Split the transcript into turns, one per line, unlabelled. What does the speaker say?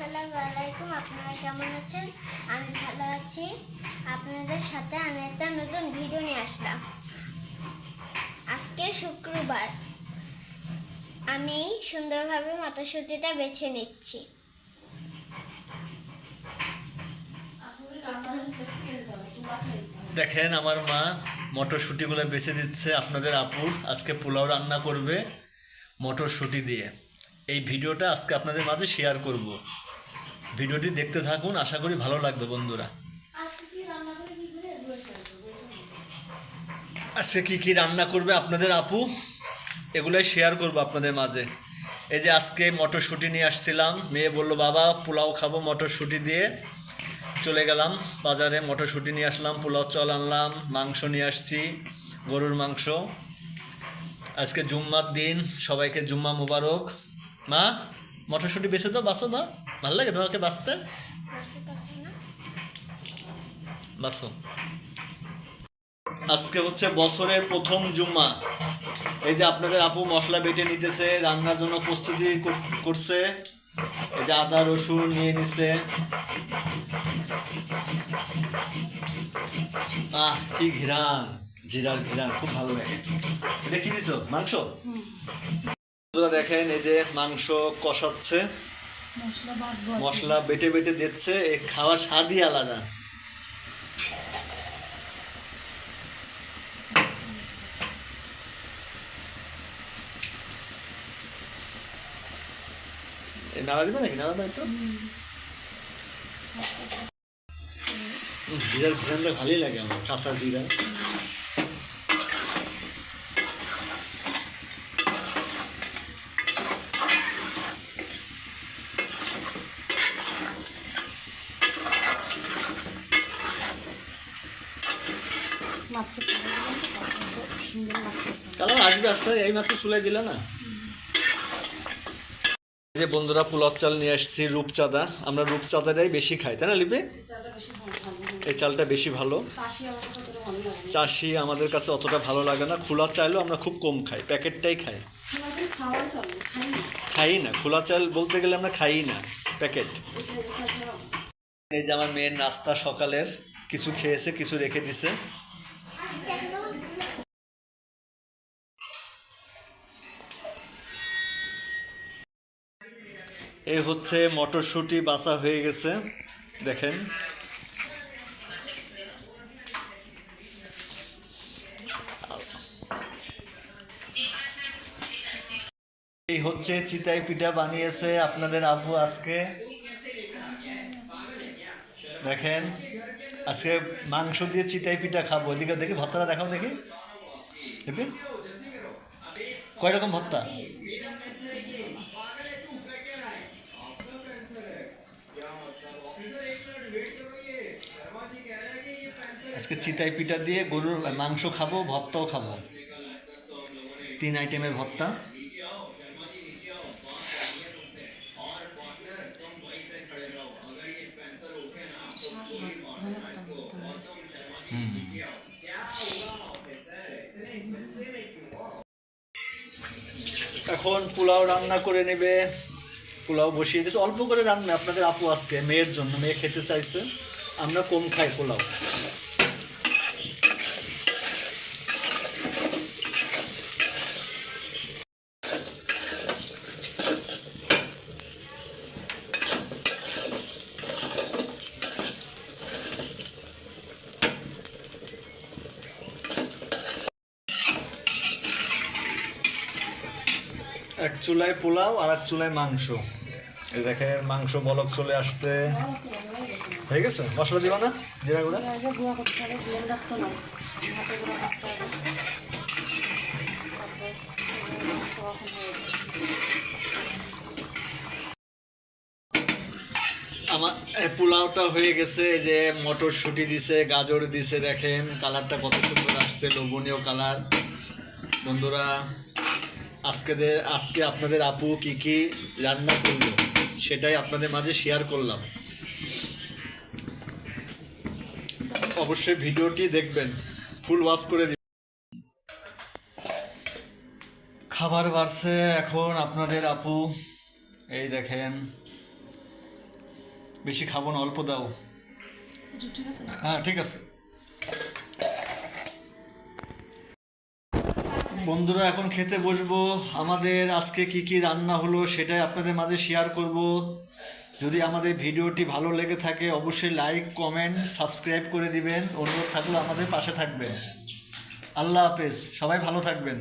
আসসালামু আপনারা কেমন আছেন? আমি ভালো আছি। আপনাদের সাথে আমি একটা নতুন ভিডিও নিয়ে আসলাম। আজকে শুক্রবার। আমি সুন্দরভাবে বেছে নিচ্ছি।
দেখেন আমার মা মটরশুঁটিগুলো বেছে দিচ্ছে আপনাদের আপু আজকে পোলাও রান্না করবে মটরশুঁটি দিয়ে। এই ভিডিওটা আজকে আপনাদের মাঝে শেয়ার করব। ভিডিওটি দেখতে থাকুন, আশা করি ভালো লাগবে বন্ধুরা। আজকে কি কি রান্না করবে আপনাদের আপু? এগুলোই শেয়ার করব আপনাদের মাঝে। এই যে আজকে মটরশুঁটি নিয়ে আসছিলাম। মেয়ে বলল, বাবা, পোলাও খাব মটরশুঁটি দিয়ে। চলে গেলাম বাজারে, মটরশুঁটি নিয়ে আসলাম, পোলাও চল আনলাম, মাংস নিয়ে আসছি, গরুর মাংস। আজকে জুম্মার দিন, সবাইকে জুম্মা মুবারক। মা, মটরশুঁটি বেছে তো বাসো মা। ভালো লাগে তোমাকে বাঁচতে? বাসো আজকে হচ্ছে বছরের প্রথম জুম্মা। এই যে আপনাদের আপু মশলা বেটে নিতেছে রান্নার জন্য প্রস্তুতি করছে। এই যে আদা রসুন নিয়ে নিছে। আহ কি ঘিরান। জিরার ঘিরান খুব ভালো লাগে। এটা কি দিছো? মাংস? দেখেন এই যে মাংস কষাচ্ছে। মশলা বেটে বেটে দিচ্ছে খাওয়ার স্বাদই আলাদা। নাড়া দিবে নাকি? নাড়া একটু। জিরার ঘিরানটা ভালোই লাগে আমার কাঁচা জিরা।
মাত্র সুন্দর লাগতেছে
আসবে আসতে এই মাত্র চুলাই দিলে না? যে বন্ধুরা পোলাও চাল নিয়ে আসছি রূপচাঁদা। আমরা রূপচাঁদাটাই বেশি খাই তাই না লিপি? এই চালটা বেশি ভালো
চাষি
আমাদের কাছে অতটা ভালো লাগে না। খোলা চালও আমরা খুব কম খাই প্যাকেটটাই খাই।
খাই না।
খোলা চাল বলতে গেলে আমরা খাই না প্যাকেট।
এই যে।
এই যে আমার মেয়ের নাস্তা সকালের কিছু খেয়েছে কিছু রেখে দিছে। এই হচ্ছে মটরশুঁটি বাসা হয়ে গেছে, দেখেন। এই হচ্ছে চিতাই পিঠা বানিয়েছে আপনাদের আব্বু আজকে। দেখেন। আজকে মাংস দিয়ে চিতাই পিঠা খাব। এদিকে দেখি ভর্তাটা দেখাও দেখি। দেখি কয় রকম ভর্তা? আজকে চিতাই পিঠা দিয়ে গরুর মাংস খাব, ভর্তাও খাব। তিন আইটেমের ভর্তা। এখন পোলাও রান্না করে নেবে। পোলাও বসিয়ে দিয়েছে। অল্প করে রান্না। আপনাদের আপু আজকে মেয়ের জন্য, মেয়ে খেতে চাইছে। আমরা কম খাই পোলাও। এক চুলায় পোলাও আর এক চুলায় মাংস। এই দেখেন, মাংস বলক চলে আসছে। হয়ে গেছে? মশলা দিবা না? জিরা গুঁড়া? আমার পোলাওটা হয়ে গেছে। যে মটরশুঁটি দিছে, গাজর দিছে, দেখেন। কালারটা কত সুন্দর আসছে, লোভনীয় কালার। বন্ধুরা আজকে দে- আজকে আপনাদের আপু কি কি রান্না করল সেটাই আপনাদের মাঝে শেয়ার করলাম। অবশ্যই ভিডিওটি দেখবেন ফুল ওয়াশ করে দিন খাবার বাড়ছে এখন আপনাদের আপু এই দেখেন। বেশি খাব না অল্প দাও।
না
হ্যাঁ ঠিক আছে। বন্ধুরা, এখন খেতে বসবো। আমাদের আজকে কি কি রান্না হলো সেটাই আপনাদের মাঝে শেয়ার করব। যদি আমাদের ভিডিওটি ভালো লেগে থাকে, অবশ্যই লাইক কমেন্ট সাবস্ক্রাইব করে দিবেন। অনুরোধ থাকলে আমাদের পাশে থাকবেন। আল্লাহ হাফেজ। সবাই ভালো থাকবেন।